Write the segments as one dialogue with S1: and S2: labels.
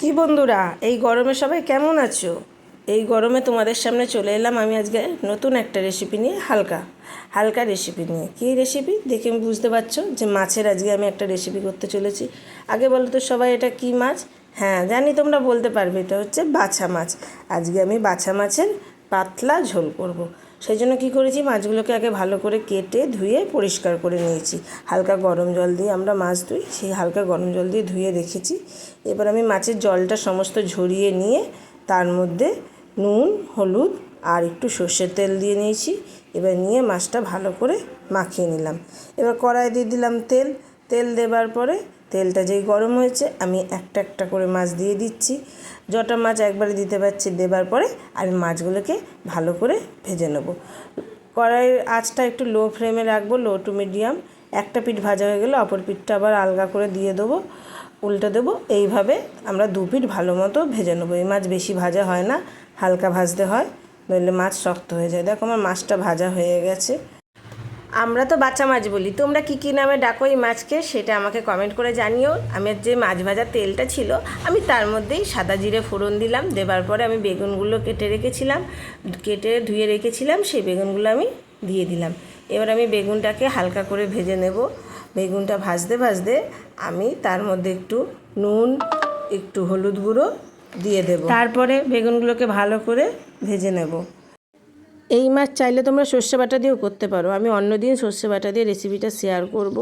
S1: কি বন্ধুরা, এই গরমে সবাই কেমন আছো? এই গরমে তোমাদের সামনে চলে এলাম আমি আজকে নতুন একটা রেসিপি নিয়ে, হালকা হালকা রেসিপি নিয়ে। কী রেসিপি দেখে আমি বুঝতে পারছ যে মাছের আজকে আমি একটা রেসিপি করতে চলেছি। আগে বলো তো সবাই এটা কি মাছ? হ্যাঁ জানি তোমরা বলতে পারবে, এটা হচ্ছে বাছা মাছ। আজকে আমি বাছা মাছের পাতলা ঝোল করব। সেই জন্য কী করেছি? মাছগুলোকে আগে ভালো করে কেটে ধুয়ে পরিষ্কার করে নিয়েছি। হালকা গরম জল দিয়ে আমরা মাছ ধুই, সেই হালকা গরম জল দিয়ে ধুয়ে রেখেছি। এবার আমি মাছের জলটা সমস্ত ঝরিয়ে নিয়ে তার মধ্যে নুন, হলুদ আর একটু সর্ষের তেল দিয়ে নিয়েছি। এবার নিয়ে মাছটা ভালো করে মাখিয়ে নিলাম। এবার কড়াই দিয়ে দিলাম তেল। তেল দেবার পরে তেলটা যেই গরম হয়েছে, আমি একটা একটা করে মাছ দিয়ে দিচ্ছি। যটা মাছ একবারে দিতে পারছি দেবার পরে, আমি মাছগুলোকে ভালো করে ভেজে নেব। কড়াইয়ের আঁচটা একটু লো ফ্লেমে রাখব, লো টু মিডিয়াম। একটা পিঠ ভাজা হয়ে গেলে অপর পিঠটা আবার আলগা করে দিয়ে দেবো, উল্টে দেবো। এইভাবে আমরা দু পিঠ ভালো মতো ভেজে নেব। এই মাছ বেশি ভাজা হয় না, হালকা ভাজতে হয়, নইলে মাছ শক্ত হয়ে যায়। দেখো আমার মাছটা ভাজা হয়ে গেছে। আমরা তো বাচ্চা মাছ বলি। তোমরা কী কী নামে ডাকো এই মাছকে সেটা আমাকে কমেন্ট করে জানিও। আমার যে মাছ ভাজার তেলটা ছিল, আমি তার মধ্যেই সাদা জিরে ফোড়ন দিলাম। দেবার পরে আমি বেগুনগুলো কেটে রেখেছিলাম, কেটে ধুয়ে রেখেছিলাম, সেই বেগুনগুলো আমি দিয়ে দিলাম। এবার আমি বেগুনটাকে হালকা করে ভেজে নেব। বেগুনটা ভাজতে ভাজতে আমি তার মধ্যে একটু নুন, একটু হলুদ গুঁড়ো দিয়ে দেব। তারপরে বেগুনগুলোকে ভালো করে ভেজে নেব। এই মাছ চাইলে তোমরা সর্ষে বাটা দিয়েও করতে পারো। আমি অন্যদিন সর্ষে বাটা দিয়ে রেসিপিটা শেয়ার করব।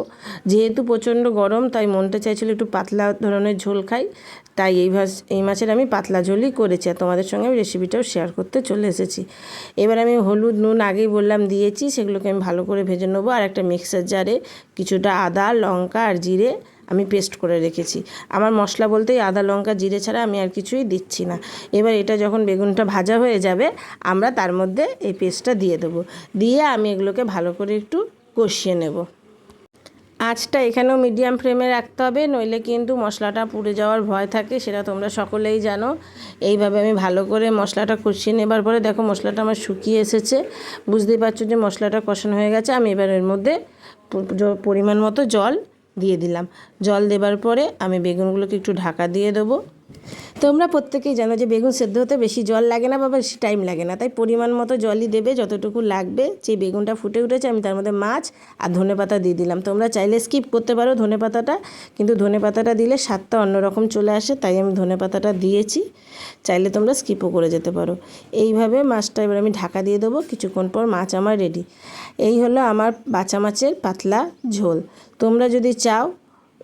S1: যেহেতু প্রচণ্ড গরম, তাই মনটা চাইছিল একটু পাতলা ধরনের ঝোল খাই। তাই এই এই মাছের আমি পাতলা ঝোলই করেছি আর তোমাদের সঙ্গে আমি রেসিপিটাও শেয়ার করতে চলে এসেছি। এবার আমি হলুদ, নুন আগেই বললাম দিয়েছি, সেগুলোকে আমি ভালো করে ভেজে নেব। আর একটা মিক্সার জারে কিছুটা আদা, লঙ্কা আর জিরে আমি পেস্ট করে রেখেছি। আমার মশলা বলতেই আদা, লঙ্কা, জিরে ছাড়া আমি আর কিছুই দিচ্ছি না। এবার এটা যখন বেগুনটা ভাজা হয়ে যাবে, আমরা তার মধ্যে এই পেস্টটা দিয়ে দেবো। দিয়ে আমি এগুলোকে ভালো করে একটু কষিয়ে নেব। আঁচটা এখানেও মিডিয়াম ফ্লেমে রাখতে হবে, নইলে কিন্তু মশলাটা পুড়ে যাওয়ার ভয় থাকে, সেটা তোমরা সকলেই জানো। এইভাবে আমি ভালো করে মশলাটা কষিয়ে নেবার পরে দেখো মশলাটা আমার শুকিয়ে এসেছে। বুঝতেই পারছ যে মশলাটা কষানো হয়ে গেছে, আমি এবার এর মধ্যে পরিমাণ মতো জল দিয়ে দিলাম। জল দেবার পরে আমি বেগুনগুলোকে একটু ঢাকা দিয়ে দেবো। তোমরা প্রত্যেকেই জানো যে বেগুন সেদ্ধ হতে বেশি জল লাগে না বা বেশি টাইম লাগে না। তাই পরিমাণ মতো জলই দেবে, যতটুকু লাগবে, যে বেগুনটা ফুটে উঠেছে আমি তার মধ্যে মাছ আর ধনে পাতা দিয়ে দিলাম। তোমরা চাইলে স্কিপ করতে পারো ধনে পাতাটা, কিন্তু ধনে পাতাটা দিলে স্বাদটা অন্যরকম চলে আসে, তাই আমি ধনে পাতাটা দিয়েছি। চাইলে তোমরা স্কিপও করে যেতে পারো। এইভাবে মাছটা এবার আমি ঢাকা দিয়ে দেবো, কিছুক্ষণ পর মাছ আমার রেডি এই হলো আমার বাচ্চা মাছের পাতলা ঝোল। তোমরা যদি চাও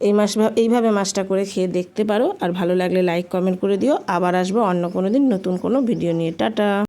S1: এই মাস এইভাবে মাছটা করে খেয়ে দেখতে পারো। আর ভালো লাগলে লাইক কমেন্ট করে দিও। আবার আসব অন্য কোনো দিন নতুন কোনো ভিডিও নিয়ে। টাটা!